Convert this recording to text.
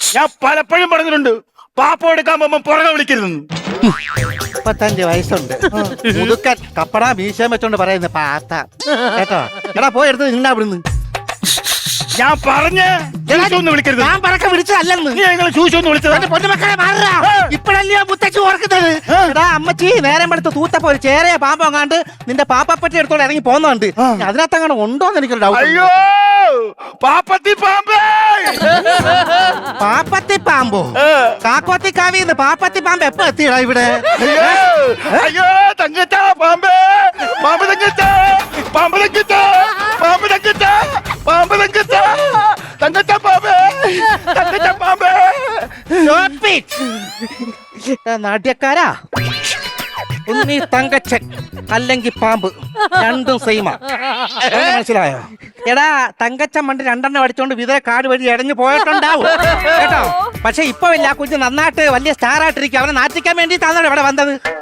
ഞാൻ പലപ്പോഴും പറഞ്ഞിട്ടുണ്ട് പാപ്പ എടുക്കാൻ പോകുമ്പോ പുറകെ വിളിക്കരുതെന്ന്. മുപ്പത്തഞ്ച് വയസ്സുണ്ട്. മുതുക്കൻ കപ്പട മീശം വെച്ചോണ്ട് പറയുന്നു പാത്ത. കേട്ടോ? എടാ പോയി എടുത്ത് നിന്നാ അവിടുന്ന് ഞാൻ പറഞ്ഞ് വിളിക്കരുത്. ഞാൻ പറക്ക വിളിച്ചതല്ലെന്ന്. നീ ഞങ്ങൾ ചൂച്ചു ഒന്ന് വിളിച്ചത്? എന്റെ പൊന്നുമക്കളെ മാറാ ഇപ്പഴല്ലയോ മുത്തച്ഛ ഓർക്കുന്നത്? എടാ അമ്മച്ചി നേരം എടുത്ത് തൂത്തപ്പോ ഒരു ചേരയെ പാമ്പോ കണ്ട് നിന്റെ പാപ്പപ്പറ്റി എടുത്തോണ്ട് ഇറങ്ങി പോന്നോണ്ട്. അതിനകത്ത് അങ്ങനെ ഉണ്ടോന്ന് എനിക്കൊരു ഡൗട്ട് അയ്യോ! പാപ്പത്തി പാമ്പേ പാപ്പത്തി പാമ്പോ. കാക്കോത്തി കാവിന്ന് പാപ്പത്തി പാമ്പ് എപ്പോ എത്തിയടാ ഇവിടെ? അയ്യോ തങ്കച്ച പാമ്പേ പാമ്പ് തങ്കച്ച പാമ്പ് തങ്കച്ച പാമ്പ് തങ്കച്ച പാമ്പ് തങ്കച്ച തങ്കച്ച പാമ്പേ തങ്കച്ച പാമ്പേ. നാട്യക്കാരാ? ഒന്നീ തങ്കച്ചൻ അല്ലെങ്കിൽ പാമ്പ്. രണ്ടും സെയിമാ മനസ്സിലായോ? എടാ തങ്കച്ചൻ പണ്ട് രണ്ടെണ്ണം അടിച്ചോണ്ട് വിതര കാട് വഴി ഇടഞ്ഞു പോയിട്ടുണ്ടാവും. കേട്ടോ? പക്ഷെ ഇപ്പൊ ഇല്ല കുഞ്ഞ് നന്നായിട്ട് വലിയ സ്റ്റാർ ആയിട്ടിരിക്കും അവനെ വേണ്ടി വേണ്ടിയിട്ടാണല്ലോ ഇവിടെ വന്നത്.